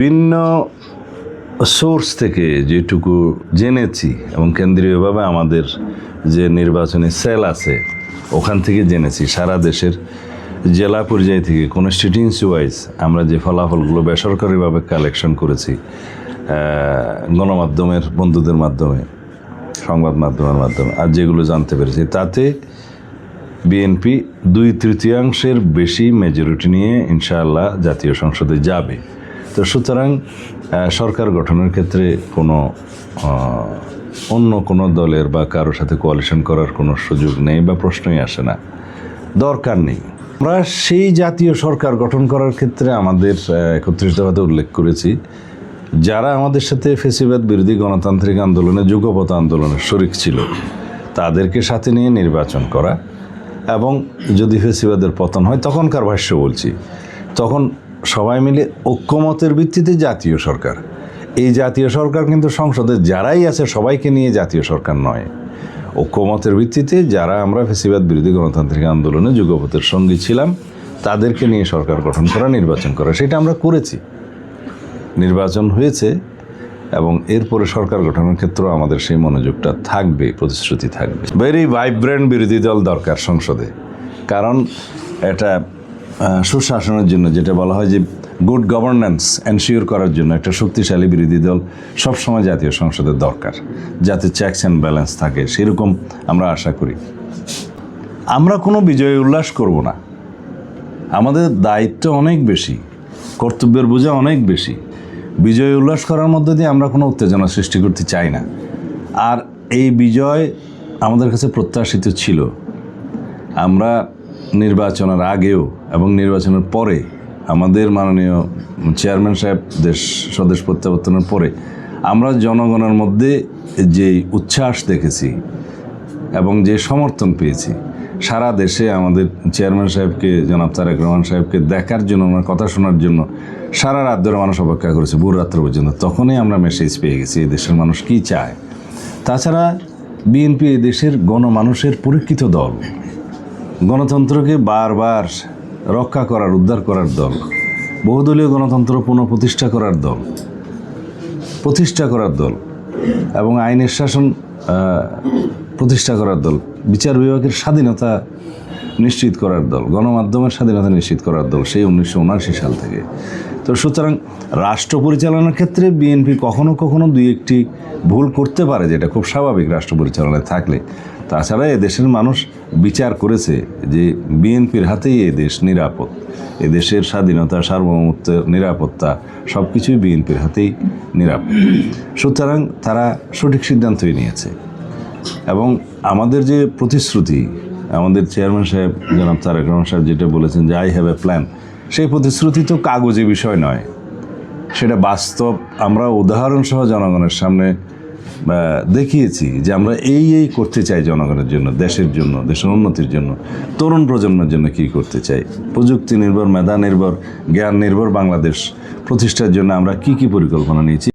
বিভিন্ন সোর্স থেকে যেটুকু জেনেছি এবং কেন্দ্রীয়ভাবে আমাদের যে নির্বাচনী সেল আছে, ওখান থেকে জেনেছি। সারা দেশের জেলা পর্যায় থেকে কনস্টিটিউন্সি ওয়াইজ আমরা যে ফলাফলগুলো বেসরকারিভাবে কালেকশন করেছি গণমাধ্যমের, বন্ধুদের মাধ্যমে, সংবাদ মাধ্যমের মাধ্যমে, আর যেগুলো জানতে পেরেছি, তাতে বিএনপি দুই তৃতীয়াংশের বেশি মেজরিটি নিয়ে ইনশাআল্লাহ জাতীয় সংসদে যাবে। তো সুতরাং সরকার গঠনের ক্ষেত্রে কোনো অন্য কোনো দলের বা কারোর সাথে কোয়ালিশন করার কোনো সুযোগ নেই বা প্রশ্নই আসে না। দরকার নেই। আমরা সেই জাতীয় সরকার গঠন করার ক্ষেত্রে আমাদের আহ, একত্রিতভাবে উল্লেখ করেছি। যারা আমাদের সাথে ফেসিবাদ বিরোধী গণতান্ত্রিক আন্দোলনে যুগপথ আন্দোলনের শরিক ছিল তাদেরকে সাথে নিয়ে নির্বাচন করা এবং যদি ফেসিবাদের পতন হয় তখনকার ভাষ্য বলছি তখন সবাই মিলে ঐক্যমতের ভিত্তিতে জাতীয় সরকার। এই জাতীয় সরকার কিন্তু সংসদে যারাই আছে, সবাইকে নিয়ে জাতীয় সরকার নয়। ঐক্যমতের ভিত্তিতে যারা আমরা ফেসিবাদ বিরোধী গণতান্ত্রিক আন্দোলনে যুগপথের সঙ্গী ছিলাম, তাদেরকে নিয়ে সরকার গঠন করা, নির্বাচন করা, সেটা আমরা করেছি। নির্বাচন হয়েছে এবং এরপরে সরকার গঠনের ক্ষেত্রেও আমাদের সেই মনোযোগটা থাকবে, প্রতিশ্রুতি থাকবে। ভেরি ভাইব্রেন্ট বিরোধী দল দরকার সংসদে। কারণ এটা সুশাসনের জন্য, যেটা বলা হয় যে গুড গভর্নেন্স এনশিওর করার জন্য একটা শক্তিশালী বিরোধী দল সবসময় জাতীয় সংসদের দরকার। যাতে চেকস অ্যান্ড ব্যালেন্স থাকে, সেরকম আমরা আশা করি। আমরা কোনো বিজয় উল্লাস করব না। আমাদের দায়িত্ব অনেক বেশি, কর্তব্যের বোঝা অনেক বেশি। বিজয় উল্লাস করার মধ্যে দিয়ে আমরা কোনো উত্তেজনা সৃষ্টি করতে চাই না। আর এই বিজয় আমাদের কাছে প্রত্যাশিত ছিল। আমরা নির্বাচনের আগেও এবং নির্বাচনের পরে, আমাদের মাননীয় চেয়ারম্যান সাহেব, দেশ স্বদেশ প্রত্যাবর্তনের পরে, আমরা জনগণের মধ্যে যে উচ্ছ্বাস দেখেছি এবং যে সমর্থন পেয়েছি, সারা দেশে আমাদের চেয়ারম্যান সাহেবকে, জনাব তারেক রহমান সাহেবকে দেখার জন্য, ওনার কথা শোনার জন্য সারা রাত ধরে মানুষ অপেক্ষা করেছে, ভোর রাত্র পর্যন্ত। তখনই আমরা মেসেজ পেয়ে গেছি, এই দেশের মানুষ কি চায়? তাছাড়া বিএনপি এই দেশের গণমানুষের পরীক্ষিত দল গণতন্ত্রকে বারবার রক্ষা করার, উদ্ধার করার দল, বহুদলীয় গণতন্ত্র পুনঃপ্রতিষ্ঠা করার দল, প্রতিষ্ঠা করার দল এবং আইনের শাসন প্রতিষ্ঠা করার দল, বিচার বিভাগের স্বাধীনতা নিশ্চিত করার দল, গণমাধ্যমের স্বাধীনতা নিশ্চিত করার দল সেই উনিশশো উনআশি সাল থেকে। তো সুতরাং রাষ্ট্র পরিচালনার ক্ষেত্রে বিএনপি কখনো কখনো দুই একটি ভুল করতে পারে, যেটা খুব স্বাভাবিক রাষ্ট্র পরিচালনায় থাকলে। তাছাড়া দেশের মানুষ বিচার করেছে যে বিএনপির হাতেই এ দেশ নিরাপদ। এ দেশের স্বাধীনতা, সার্বভৌমত্বের নিরাপত্তা সব কিছুই বিএনপির হাতেই নিরাপদ। সুতরাং তারা সঠিক সিদ্ধান্তই নিয়েছে। এবং আমাদের যে প্রতিশ্রুতি, আমাদের চেয়ারম্যান সাহেব জনাব তারেক রহমান সাহেব যেটা বলেছেন যে আই হ্যাভ এ প্ল্যান সেই প্রতিশ্রুতি তো কাগজে বিষয় নয়। সেটা বাস্তব, আমরা উদাহরণসহ জনগণের সামনে দেখিয়েছি যে আমরা এই এই করতে চাই জনগণের জন্য, দেশের জন্য, দেশের উন্নতির জন্য। তরুণ প্রজন্মের জন্য কি করতে চাই? প্রযুক্তি নির্ভর, মেধা নির্ভর, জ্ঞান নির্ভর বাংলাদেশ প্রতিষ্ঠার জন্য আমরা কি কি পরিকল্পনা নিয়েছি?